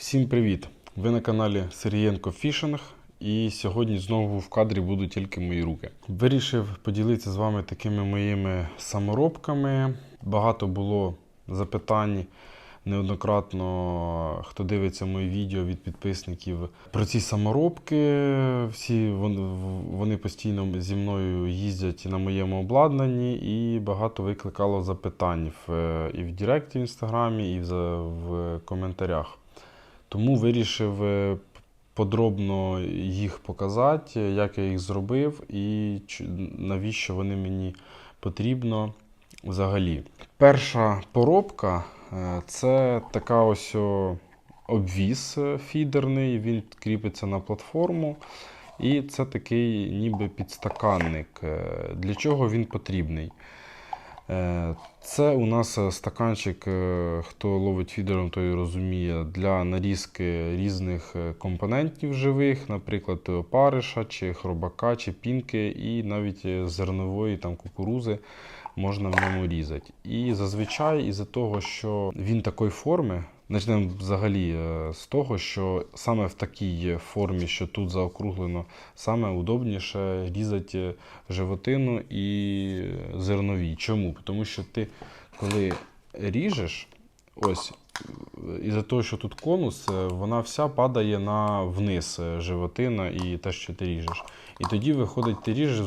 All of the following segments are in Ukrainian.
Всім привіт! Ви на каналі Сергієнко Фішинг. І сьогодні знову в кадрі будуть тільки мої руки. Вирішив поділитися з вами такими моїми саморобками. Багато було запитань неоднократно, хто дивиться мої відео від підписників про ці саморобки. Всі вони постійно зі мною їздять на моєму обладнанні, і багато викликало запитань і в Директі в інстаграмі, і в коментарях. Тому вирішив е, подробно їх показати, як я їх зробив і навіщо вони мені потрібно взагалі. Перша поробка е, це така ось обвіз е, фідерний, він кріпиться на платформу. І це такий ніби підстаканник. Для чого він потрібний? Е, Це у нас е, стаканчик, е, хто ловить фідером, той розуміє, для нарізки різних компонентів живих, наприклад, опариша, чи хробака, чи пінки, і навіть зернової там, кукурузи можна в ньому різати. І зазвичай, із-за того, що він такої форми, почнемо взагалі е, з того, що саме в такій формі, що тут заокруглено, саме удобніше різати животину і зернові. Чому? Тому що ти, коли ріжеш, ось із-за того, що тут конус, е, вона вся падає на вниз е, животина і те, що ти ріжеш. І тоді виходить, ти ріжеш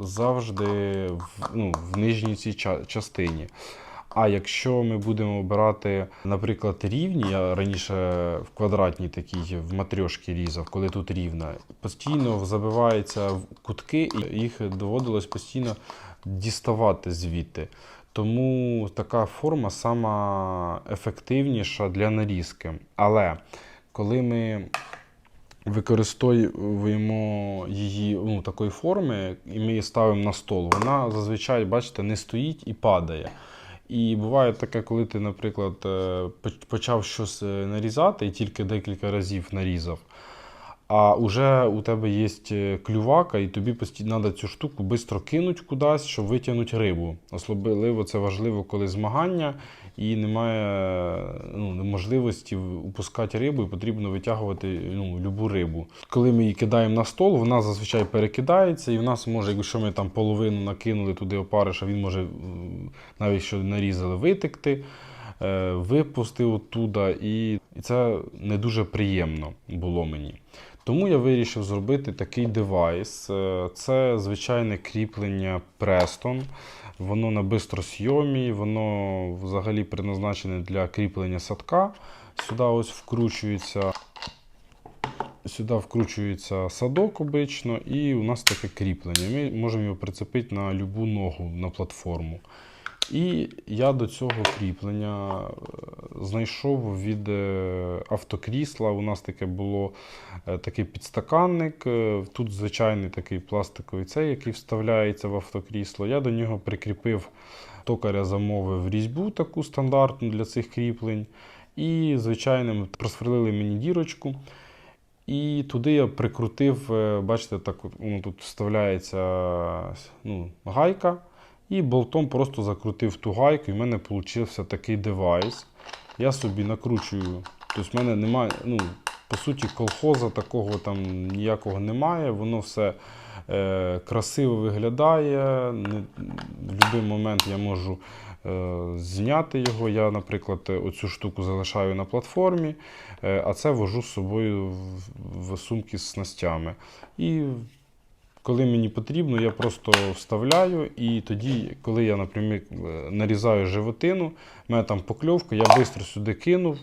завжди в, ну, в нижній цій частині. А якщо ми будемо обирати, наприклад, рівні, я раніше в квадратній такій в матрьошки різав, коли тут рівна, постійно забиваються в кутки, і їх доводилось постійно діставати звідти. Тому така форма сама ефективніша для нарізки. Але коли ми використовуємо її ну, такої форми, і ми її ставимо на стол, вона зазвичай, бачите, не стоїть і падає. І буває таке, коли ти, наприклад, е, почав щось е, нарізати і тільки декілька разів нарізав. А вже у тебе є е, клювака, і тобі треба цю штуку швидко кинути кудись, щоб витягнути рибу. Особливо це важливо, коли змагання і немає ну, можливості упускати рибу, і потрібно витягувати ну, любу рибу. Коли ми її кидаємо на стол, вона зазвичай перекидається, і в нас може, якщо ми там половину накинули туди опариша, він може навіть що нарізали витекти. е, Випустив оттуда, і це не дуже приємно було мені. Тому я вирішив зробити такий девайс. Е, Це звичайне кріплення Preston. Воно на бистросйомі, воно взагалі предназначене для кріплення садка. Сюди ось вкручується. Сюди вкручується садок обично, і у нас таке кріплення. Ми можемо його прицепити на любу ногу на платформу. І я до цього кріплення е, знайшов від е, автокрісла. У нас таке було е, такий підстаканник. Тут звичайний такий пластиковий цей, який вставляється в автокрісло. Я до нього прикріпив токаря замовив різьбу таку стандартну для цих кріплень. І звичайним просверлили мені дірочку. І туди я прикрутив, бачите, так ну, тут вставляється ну, гайка, і болтом просто закрутив ту гайку, і в мене вийшов такий девайс. Я собі накручую. Тобто в мене немає, ну, по суті, колхоза такого там ніякого немає. Воно все е, красиво виглядає. Не, в будь-який момент я можу е, зняти його. Я, наприклад, оцю штуку залишаю на платформі, е, а це вожу з собою в, в сумки з снастями. І коли мені потрібно, я просто вставляю, і тоді, коли я, наприклад, е, нарізаю животину, в мене там покльовка, я швидко сюди кинув.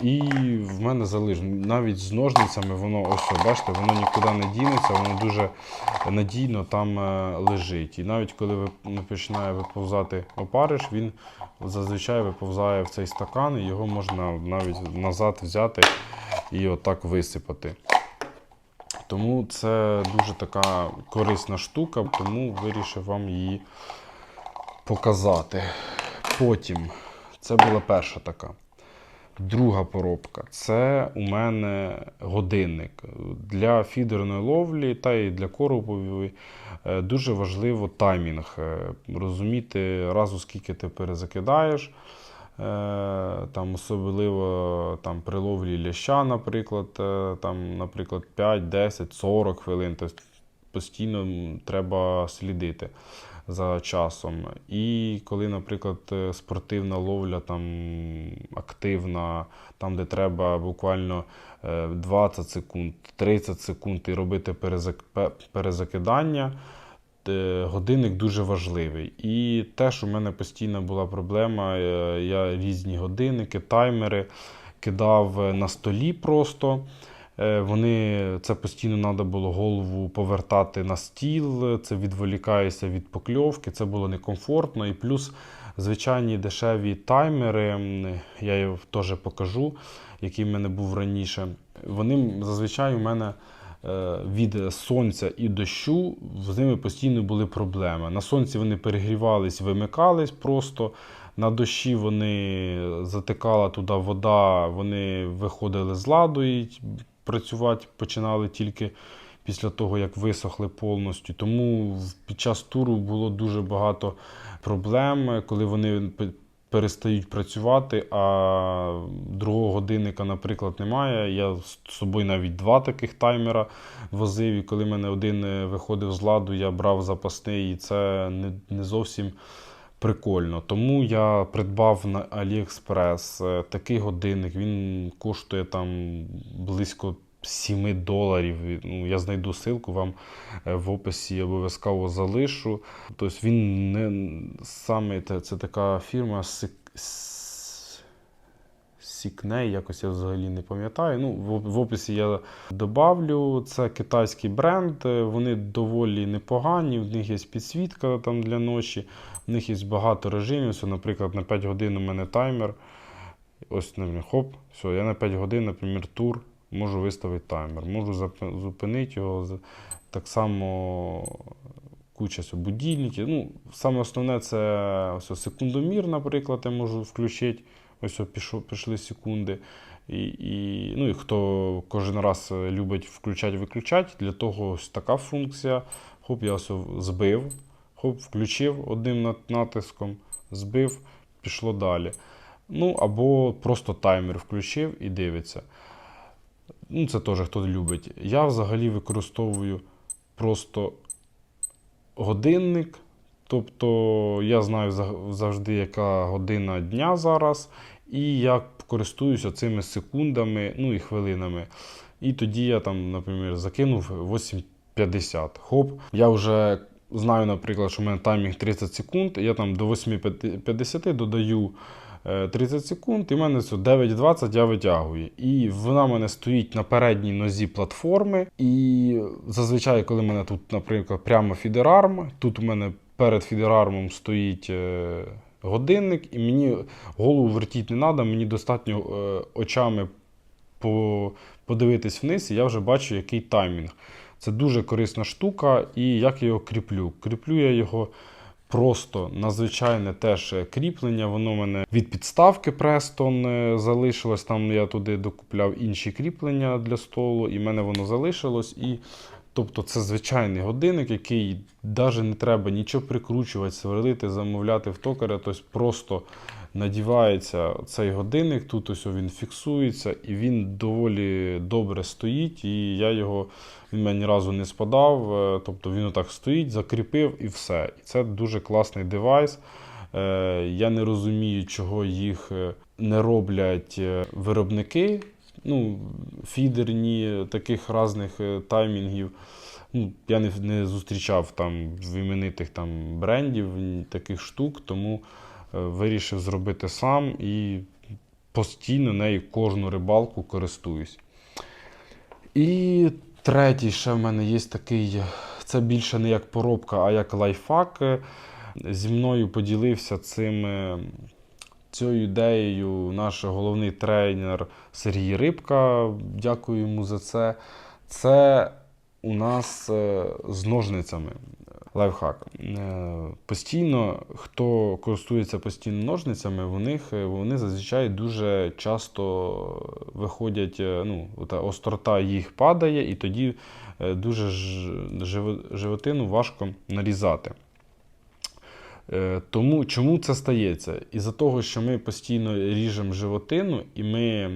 І в мене залежно. Навіть з ножницями воно ось, бачите, воно нікуди не дінеться, воно дуже надійно там е, лежить. І навіть коли ну, починає виповзати опариш, він зазвичай виповзає в цей стакан, і його можна навіть назад взяти і отак висипати. Тому це дуже така корисна штука, тому вирішив вам її показати. Потім, це була перша така. Друга поробка це у мене годинник. Для фідерної ловлі та й для коропової е, дуже важливо таймінг. Е, Розуміти разу, скільки ти перезакидаєш. Там, особливо там, при ловлі ляща, наприклад, е, там, наприклад, 5, 10, 40 хвилин. Тобто постійно треба слідити за часом. І коли, наприклад, е, спортивна ловля там активна, там, де треба буквально е, 20 секунд, 30 секунд і робити перезак- перезакидання. Е, Годинник дуже важливий. І теж у мене постійно була проблема. е, Я різні годинники, таймери кидав е, на столі просто. Вони це постійно треба було голову повертати на стіл, це відволікаєшся від покльовки, це було некомфортно. І плюс звичайні дешеві таймери, я їх теж покажу, який в мене був раніше. Вони зазвичай у мене від сонця і дощу з ними постійно були проблеми. На сонці вони перегрівались, вимикались просто. На дощі вони затикала туди вода, вони виходили з ладу і працювати починали тільки після того, як висохли повністю. Тому під час туру було дуже багато проблем, коли вони перестають працювати, а другого годинника, наприклад, немає. Я з собою навіть два таких таймера возив, і коли мене один е, виходив з ладу, я брав запасний, і це не, не зовсім прикольно. Тому я придбав на AliExpress е, такий годинник. Він коштує там близько 7 доларів. Ну, я знайду ссылку вам е, в описі обов'язково залишу. Тобто він не саме це, така фірма Сікней, якось я взагалі не пам'ятаю. Ну, в, описі я добавлю. Це китайський бренд. е, Вони доволі непогані. В них є підсвітка там для ночі. В них є багато режимів. Все, наприклад, на 5 годин у мене таймер. Ось, хоп, все, я на 5 годин, наприклад, тур, можу виставити таймер, можу зупинити його. Так само куча будильників. Ну, саме основне це ось секундомір, наприклад, я можу включити. Ось пішов, пішли секунди. І, і, ну, і хто кожен раз любить включати-виключати, для того ось така функція. Хоп, я ось збив, хоп, включив одним натиском, збив, пішло далі. Ну, або просто таймер включив і дивиться. Ну, це теж хто любить. Я взагалі використовую просто годинник. Тобто я знаю завжди, яка година дня зараз, і я користуюся цими секундами, ну і хвилинами. І тоді я там, наприклад, закинув 8.50. Хоп, я вже знаю, наприклад, що в мене таймінг 30 секунд, я там до 8.50 додаю 30 секунд, і в мене це 9.20 я витягую. І вона в мене стоїть на передній нозі платформи. І зазвичай, коли в мене тут, наприклад, прямо фідерарм, тут у мене перед фідерармом стоїть е, годинник, і мені голову вертіти не треба, мені достатньо е, очами по, подивитись вниз, і я вже бачу, який таймінг. Це дуже корисна штука, і як я його кріплю. Кріплю я його просто надзвичайне теж кріплення. Воно мене від підставки Preston е, залишилось. Там я туди докупляв інші кріплення для столу, і в мене воно залишилось. І Тобто це звичайний годинник, який навіть не треба нічого прикручувати, сверлити, замовляти в токаря. Тобто просто надівається цей годинник, тут ось він фіксується, і він доволі добре стоїть. І я його він мене ні разу не спадав. е, Тобто він отак стоїть, закріпив і все. І це дуже класний девайс. Е, Я не розумію, чого їх е, не роблять виробники. Ну, фідерні таких різних таймінгів. Ну, я не, не зустрічав там в іменитих там брендів таких штук, тому вирішив зробити сам і постійно нею кожну рибалку користуюсь. І третій ще в мене є такий, це більше не як поробка, а як лайфхак. Зі мною поділився цим, е, цією ідеєю наш головний тренер Сергій Рибка. Дякую йому за це. Це у нас е, з ножницями. Лайфхак. Е, Постійно, хто користується постійно ножницями, у них е, вони зазвичай дуже часто виходять, е, ну, та острота їх падає, і тоді дуже животину важко нарізати. Тому чому це стається? Із-за того, що ми постійно ріжемо животину, і ми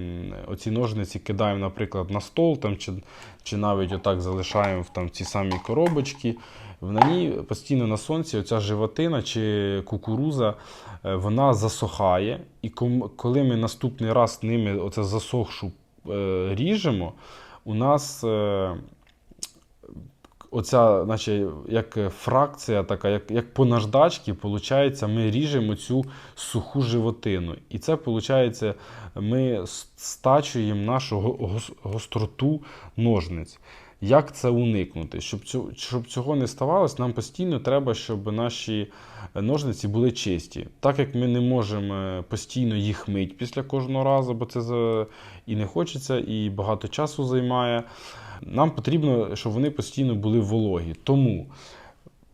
оці ножниці кидаємо, наприклад, на стол там, чи, чи навіть отак залишаємо там, ці самі коробочки. На ній постійно на сонці оця животина чи кукуруза е, вона засохає. І коли ми наступний раз ними оце засохшу е, ріжемо, у нас. Е, оця, наче, як фракція, така, як, як по наждачці, виходить, ми ріжемо цю суху животину. І це, виходить, ми стачуємо нашу гостроту ножниць. Як це уникнути? Щоб цього, щоб цього не ставалось, нам постійно треба, щоб наші ножниці були чисті. Так як ми не можемо е, постійно їх мити після кожного разу, бо це і не хочеться, і багато часу займає. Нам потрібно, щоб вони постійно були вологі. Тому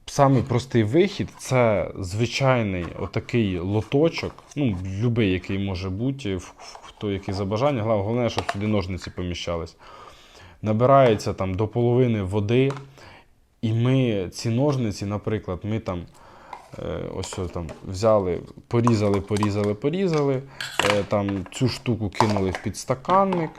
самий простий вихід це звичайний отакий лоточок, ну, будь-який, який може бути, в- хто який за бажання. Головне, щоб сюди ножниці поміщались. Набирається там до половини води, і ми ці ножниці, наприклад, ми там. е, Ось там взяли, порізали, порізали, порізали. е, Там цю штуку кинули в підстаканник.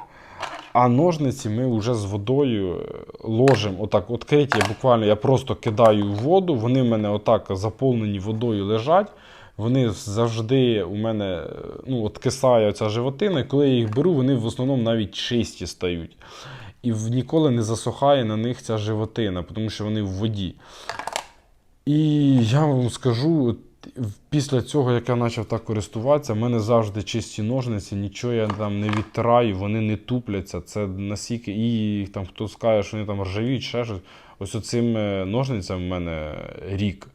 А ножниці ми вже з водою е, ложимо отак відкриті. Я буквально я просто кидаю в воду, вони в мене отак заповнені водою лежать. Вони завжди у мене ну, откисає ця животина, і коли я їх беру, вони в основному навіть чисті стають. І ніколи не засохає на них ця животина, тому що вони в воді. І я вам скажу, після цього, як я почав так користуватися, в мене завжди чисті ножниці, нічого я там не відтираю, вони не тупляться. Це настільки, і там хто скаже, що вони там ржавіють, ще щось. Ось оцим е, ножницям в мене рік.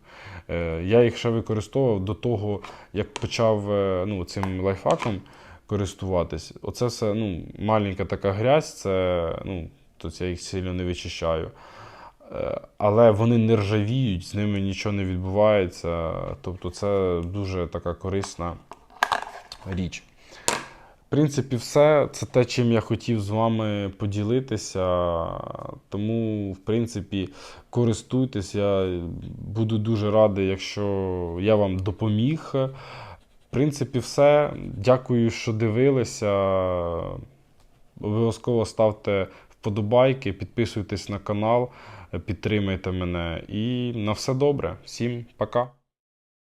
Е, Я їх ще використовував до того, як почав е, ну, цим лайфхаком користуватись. Оце все ну, маленька така грязь, це ну, то я їх сильно не вичищаю. Е, Але вони не ржавіють, з ними нічого не відбувається. Тобто це дуже така корисна річ. В принципі, все. Це те, чим я хотів з вами поділитися. Тому, в принципі, користуйтесь. Я буду дуже радий, якщо я вам допоміг. Принципі, все. Дякую, що дивилися. Обов'язково ставте вподобайки, підписуйтесь на канал, підтримайте мене. І на все добре. Всім пока.